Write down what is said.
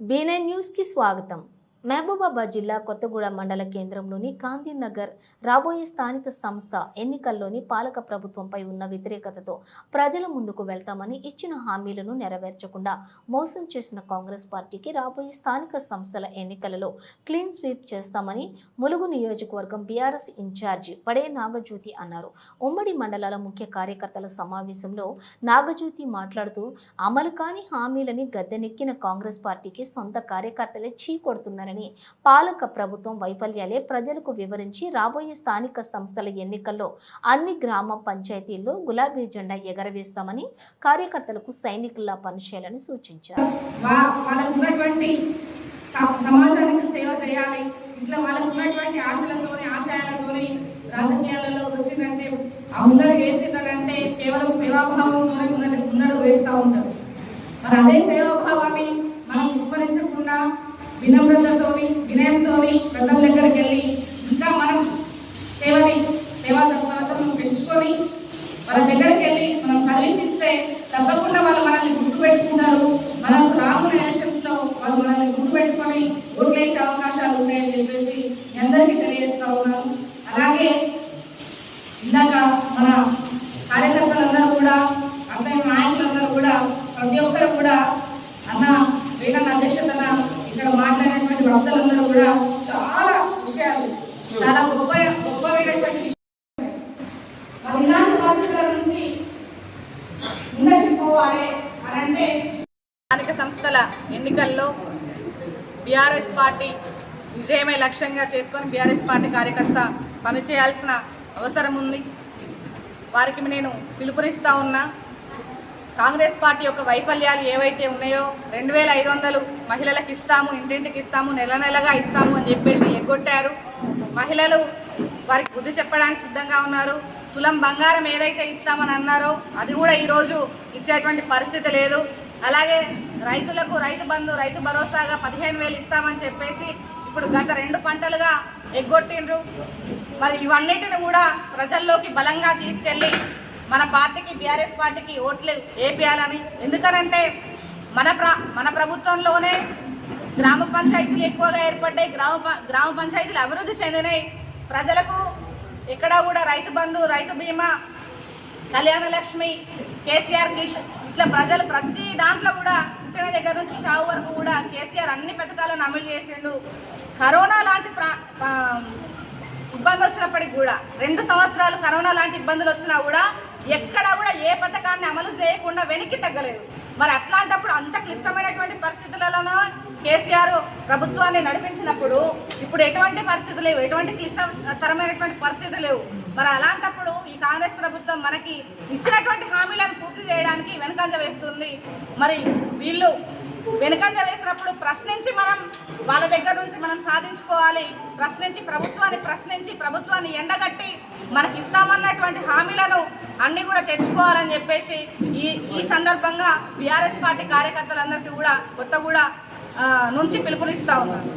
B9 న్యూస్కి స్వాగతం మహబూబాబాద్ జిల్లా కొత్తగూడ మండల కేంద్రంలోని గాంధీనగర్ రాబోయే స్థానిక సంస్థ ఎన్నికల్లోని పాలక ప్రభుత్వంపై ఉన్న వ్యతిరేకతతో ప్రజల ముందుకు వెళ్తామని ఇచ్చిన హామీలను నెరవేర్చకుండా మోసం చేసిన కాంగ్రెస్ పార్టీకి రాబోయే స్థానిక సంస్థల ఎన్నికలలో క్లీన్ స్వీప్ చేస్తామని ములుగు నియోజకవర్గం బీఆర్ఎస్ ఇన్ఛార్జి పడే నాగజ్యోతి అన్నారు. ఉమ్మడి మండలాల ముఖ్య కార్యకర్తల సమావేశంలో నాగజ్యోతి మాట్లాడుతూ అమలు కాని హామీలని గద్దెనెక్కిన కాంగ్రెస్ పార్టీకి సొంత కార్యకర్తలే చీ కొడుతున్నారని పాలక ప్రభుత్వం వైఫల్యాలే ప్రజలకు వివరించి రాబోయే స్థానిక సంస్థల ఎన్నికల్లో అన్ని గ్రామ పంచాయతీల్లో గులాబీ జెండా ఎగరవేస్తామని కార్యకర్తలకు సైనికుల్లా పనిచేయాలని సూచించారు. సమాజానికి సేవ చేయాలి. ఇట్లా వాళ్ళకు ఉన్నటువంటి ఆశలతోని ఆశయాలతోని రాజకీయాలలో వచ్చిందంటే అందరూ ముందడు కేవలం సేవాభావంతోనే ముందడు వేస్తూ ఉంటారు. మరి అదే సేవాభావాన్ని మనం వినమ్రతతోని వినయంతోని ప్రజల దగ్గరికి వెళ్ళి ఇంకా మనం సేవని సేవా తత్పరతను పెంచుకొని వాళ్ళ దగ్గరికి వెళ్ళి మనం సర్వీస్ ఇస్తే తప్పకుండా వాళ్ళు మనల్ని గుర్తుపెట్టుకుంటారు. మనం రానున్న ఎలక్షన్స్లో వాళ్ళు మనల్ని గుర్తుపెట్టుకొని ఓట్లేసే అవకాశాలు ఉన్నాయని చెప్పేసి మీ అందరికీ తెలియజేస్తా ఉన్నాను. అలాగే ఇందాక మన కార్యకర్తలందరూ కూడా అట్లే నాయకులందరూ కూడా ప్రతి ఒక్కరు కూడా అన్న వీళ్ళ అధ్యక్షతన ఇక్కడ మాట్లాడినటువంటి భక్తులందరూ కూడా చాలా విషయాలు చాలా గొప్ప గొప్పవైనటువంటి విషయాలు. మరి ఇలాంటి పరిస్థితుల నుంచి ముందరికి పోవాలి అని అంటే స్థానిక సంస్థల ఎన్నికల్లో బీఆర్ఎస్ పార్టీ విజయమే లక్ష్యంగా చేసుకొని బీఆర్ఎస్ పార్టీ కార్యకర్త పనిచేయాల్సిన అవసరం ఉంది. వారికి నేను పిలుపునిస్తా ఉన్నా. కాంగ్రెస్ పార్టీ యొక్క వైఫల్యాలు ఏవైతే ఉన్నాయో రెండు వేల ఐదు వందలు మహిళలకు ఇస్తాము ఇంటింటికి ఇస్తాము నెల నెలగా ఇస్తాము అని చెప్పేసి ఎగ్గొట్టారు. మహిళలు వారికి బుద్ధి చెప్పడానికి సిద్ధంగా ఉన్నారు. తులం బంగారం ఏదైతే ఇస్తామని అన్నారో అది కూడా ఈరోజు ఇచ్చేటువంటి పరిస్థితి లేదు. అలాగే రైతులకు రైతు బంధు రైతు భరోసాగా పదిహేను వేలు ఇస్తామని చెప్పేసి ఇప్పుడు గత రెండు పంటలుగా ఎగ్గొట్టిండ్రు. మరి ఇవన్నిటిని కూడా ప్రజల్లోకి బలంగా తీసుకెళ్ళి మన పార్టీకి బీఆర్ఎస్ పార్టీకి ఓట్లు వేపియాలని. ఎందుకనంటే మన ప్ర మన ప్రభుత్వంలోనే గ్రామ పంచాయతీలు ఎక్కువగా ఏర్పడ్డాయి. గ్రామ ప- గ్రామ పంచాయతీలు అభివృద్ధి చెందినాయి. ప్రజలకు ఎక్కడా కూడా రైతు బంధు రైతు బీమా కళ్యాణ లక్ష్మి కేసీఆర్ కిట్ ఇట్లా ప్రజలు ప్రతి దాంట్లో కూడా పుట్టిన దగ్గర నుంచి చావు వరకు కూడా కేసీఆర్ అన్ని పథకాలను అమలు చేసిండు. కరోనా లాంటి ప్రా ఇబ్బంది వచ్చినప్పటికి కూడా రెండు సంవత్సరాలు కరోనా లాంటి ఇబ్బందులు వచ్చినా కూడా ఎక్కడ కూడా ఏ పథకాన్ని అమలు చేయకుండా వెనక్కి తగ్గలేదు. మరి అట్లాంటప్పుడు అంత క్లిష్టమైనటువంటి పరిస్థితులలోనూ కేసీఆర్ ప్రభుత్వాన్ని నడిపించినప్పుడు ఇప్పుడు ఎటువంటి పరిస్థితి లేవు. ఎటువంటి క్లిష్టతరమైనటువంటి పరిస్థితి లేవు. మరి అలాంటప్పుడు ఈ కాంగ్రెస్ ప్రభుత్వం మనకి ఇచ్చినటువంటి హామీలను పూర్తి చేయడానికి వెనుకంజ వేస్తుంది. మరి వీళ్ళు వెనుకంజ వేసినప్పుడు ప్రశ్నించి మనం వాళ్ళ దగ్గర నుంచి మనం సాధించుకోవాలి. ప్రశ్నించి ప్రభుత్వాన్ని ప్రశ్నించి ప్రభుత్వాన్ని ఎండగట్టి మనకి ఇస్తామన్నటువంటి హామీలను అన్నీ కూడా తెచ్చుకోవాలని చెప్పేసి ఈ ఈ సందర్భంగా బీఆర్ఎస్ పార్టీ కార్యకర్తలందరికీ కూడా కొత్తగూడ కూడా నుంచి పిలుపునిస్తా ఉన్నారు.